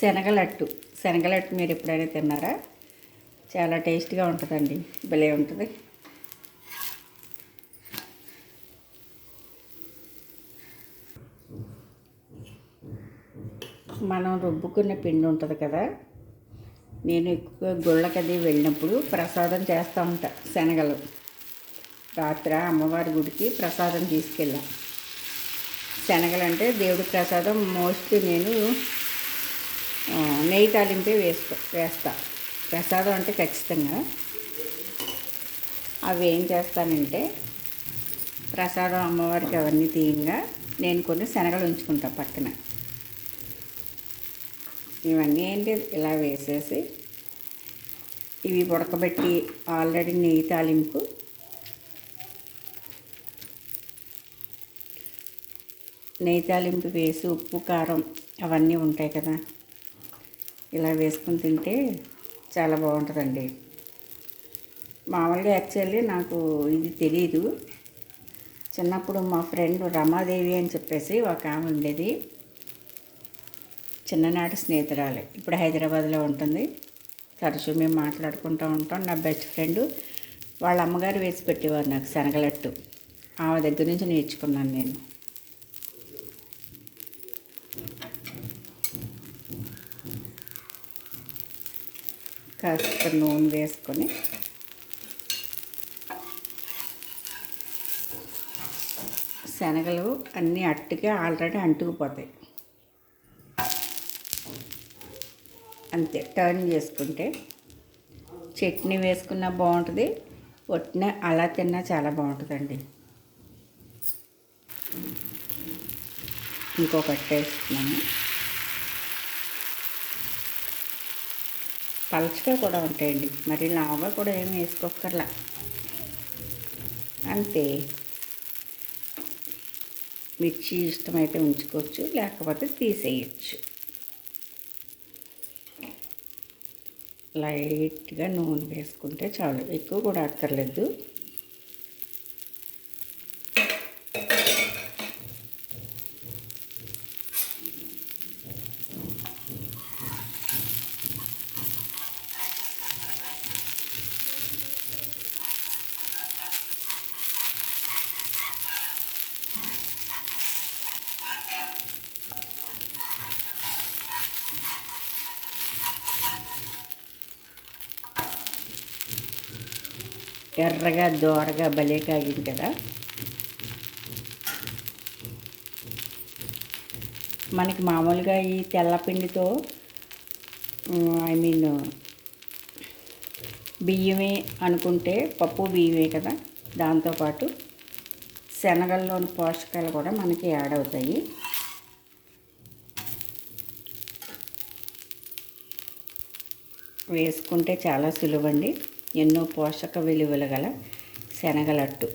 శనగలట్టు. శనగలట్టు మీరు ఎప్పుడైనా తిన్నారా? చాలా టేస్ట్గా ఉంటుందండి. భలే ఉంటుంది. మనం రుబ్బుకున్న పిండి ఉంటుంది కదా? నేను ఎక్కువ గుళ్ళకది వెళ్ళినప్పుడు ప్రసాదం చేస్తూ ఉంటా శనగలు. రాత్రి అమ్మవారి గుడికి ప్రసాదం తీసుకెళ్ళా. శనగలు అంటే దేవుడి ప్రసాదం మోస్ట్లీ నేను నెయ్యి తాలింపే వేస్తా వేస్తా. ప్రసాదం అంటే ఖచ్చితంగా. అవి ఏం చేస్తానంటే ప్రసాదం అమ్మవారికి అవన్నీ తీయంగా నేను కొన్ని శనగలు ఉంచుకుంటా పక్కన. ఇవన్నీ ఏంటి ఇలా వేసేసి ఇవి ఉడకబెట్టి ఆల్రెడీ నెయ్యి తాలింపు. నెయ్యి తాలింపు వేసి ఉప్పు కారం అవన్నీ ఉంటాయి కదా. ఇలా వేసుకుని తింటే చాలా బాగుంటుందండి. మామూలుగా యాక్చువల్లీ నాకు ఇది తెలియదు చిన్నప్పుడు మా ఫ్రెండ్ రమాదేవి అని చెప్పేసి ఒక ఆమె ఉండేది. చిన్ననాటి స్నేహితురాలే. ఇప్పుడు హైదరాబాద్లో ఉంటుంది. తరచూ మేము మాట్లాడుకుంటూ ఉంటాం. నా బెస్ట్ ఫ్రెండ్ వాళ్ళ అమ్మగారు వేసి పెట్టేవారు నాకు శనగలట్టు. ఆమె దగ్గర నుంచి నేర్చుకున్నాను నేను. కాస్త నూనె వేసుకొని శనగలు అన్నీ అట్టుగా ఆల్రెడీ అంటుకుపోతాయి. అంతే టర్న్ చేసుకుంటే చట్నీ వేసుకున్నా బాగుంటుంది ఒట్టిన అలా తిన్నా చాలా బాగుంటుందండి. ఇంకొకటి వేస్తున్నాను. పలచగా కూడా ఉంటాయండి. మరి లావుగా కూడా ఏమి వేసుకోకర్లా అంతే. మిర్చి ఇష్టమైతే ఉంచుకోవచ్చు లేకపోతే తీసేయచ్చు. లైట్గా నూనె వేసుకుంటే చాలు. ఎక్కువ కూడా అక్కర్లేదు. ఎర్రగా దోరగా భలే కాగింది కదా. మనకి మామూలుగా ఈ తెల్లపిండితో ఐ మీన్ బియ్యమే అనుకుంటే పప్పు బియ్యమే కదా. దాంతోపాటు శనగల్లోని పోషకాలు కూడా మనకి యాడ్ అవుతాయి. వేసుకుంటే చాలా సులువండి. ఎన్నో పోషక విలువలు గల శనగలట్టు